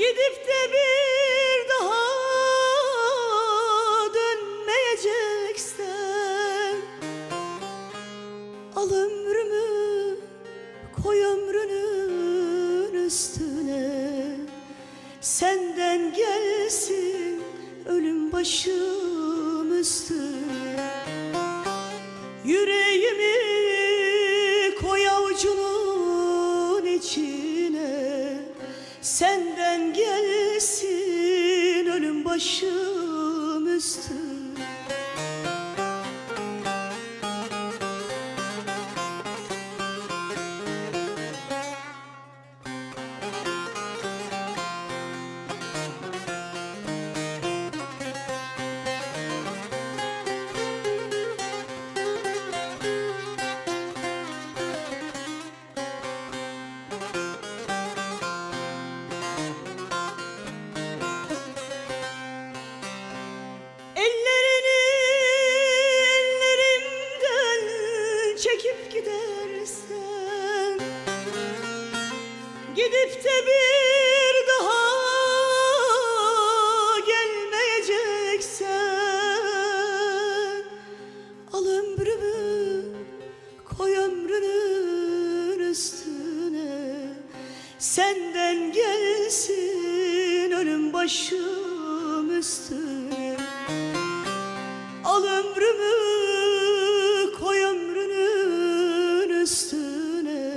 Gidip de bir daha dönmeyeceksen Al ömrümü koy ömrünün üstüne. Senden gelsin ölüm başım üstüne. Yüreğimi Senden gelsin ölüm başım üstüne gidersen Gidip de bir daha gelmeyeceksen Al ömrümü koy ömrünün üstüne. Senden gelsin ölüm başım üstüne üstüne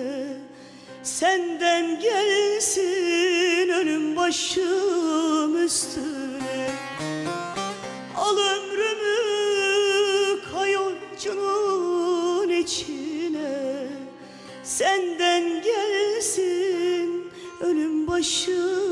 Senden gelsin ölüm başım üstüne. Al ömrümü koy avucunun içine Senden gelsin ölüm başım